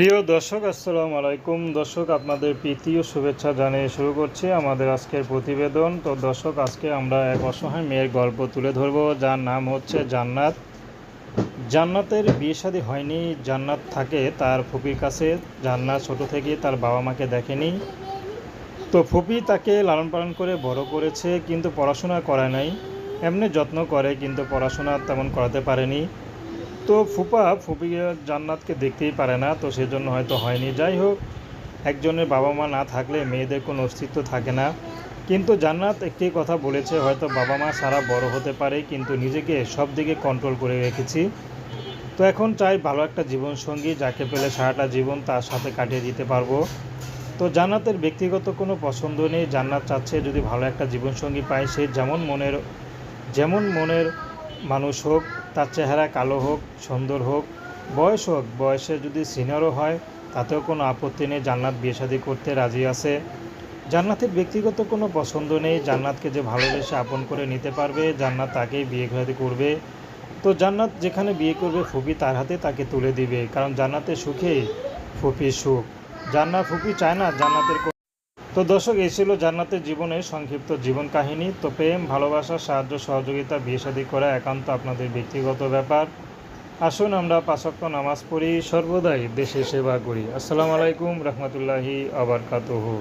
প্রিয় দর্শক, আসসালামু আলাইকুম। দর্শক, আপনাদের প্রীতি ও শুভেচ্ছা জানিয়ে শুরু করছি আমাদের আজকের প্রতিবেদন। তো দর্শক, আজকে আমরা এক অসহায় মেয়ের গল্প তুলে ধরব। যার নাম হচ্ছে জান্নাত। জান্নাতের বিয়ে শাদী হয়নি, জান্নাত থাকে তার ফুপির কাছে। জান্নাত ছোট থেকে তার বাবা মাকে দেখেনি। তো ফুপি তাকে লালন পালন করে বড় করেছে, কিন্তু পড়াশোনা করায় নাই। এমনি যত্ন করে, কিন্তু পড়াশোনা তেমন করাতে পারেনি। তো ফুপা ফুপি জান্নাতকে দেখতেই পারে না, তো সেজন্য হয়তো হয়নি। যাই হোক, একজনের বাবা মা না থাকলে মেয়েদের কোনো অস্তিত্ব থাকে না। কিন্তু জান্নাত একটি কথা বলেছে, হয়তো বাবা মা সারা বড় হতে পারে, কিন্তু নিজেকে সব দিকে কন্ট্রোল করে রেখেছি। তো এখন চাই ভালো একটা জীবনসঙ্গী যাকে পেলে সারাটা জীবন তার সাথে কাটিয়ে দিতে পারব। তো জান্নাতের ব্যক্তিগত কোনো পছন্দ নেই। জান্নাত চাচ্ছে যদি ভালো একটা জীবনসঙ্গী পায়, সে যেমন মনের যেমন মনের মানুষ হোক তার চেহারা কালো হোক, সুন্দর হোক, বয়স হোক, বয়সে যদি সিনিয়রও হয়, তাতেও কোনো আপত্তি নেই, জান্নাত বিয়ে করতে রাজি আছে। জান্নাতের ব্যক্তিগত কোনো পছন্দ নেই, জান্নাতকে যে ভালোবেসে আপন করে নিতে পারবে, জান্নাত তাকেই বিয়ে শাদী করবে। তো জান্নাত যেখানে বিয়ে করবে, ফুপি তার হাতে তাকে তুলে দিবে, কারণ জান্নাতের সুখে ফুপির সুখ। জান্নাত, ফুপি চায় না জান্নাতের তো দর্শক, এই ছিল জান্নাতের জীবনের সংক্ষিপ্ত জীবন কাহিনী। তো প্রেম, ভালোবাসা, সাহায্য, সহযোগিতা, বিয়ে শাদী করা একান্ত আপনাদের ব্যক্তিগত ব্যাপার। আসুন আমরা পাঁচক্ত নামাজ পড়ি, সর্বদাই দেশে সেবা করি। আসসালামু আলাইকুম, রহমতুল্লাহি, আবরকাতহু।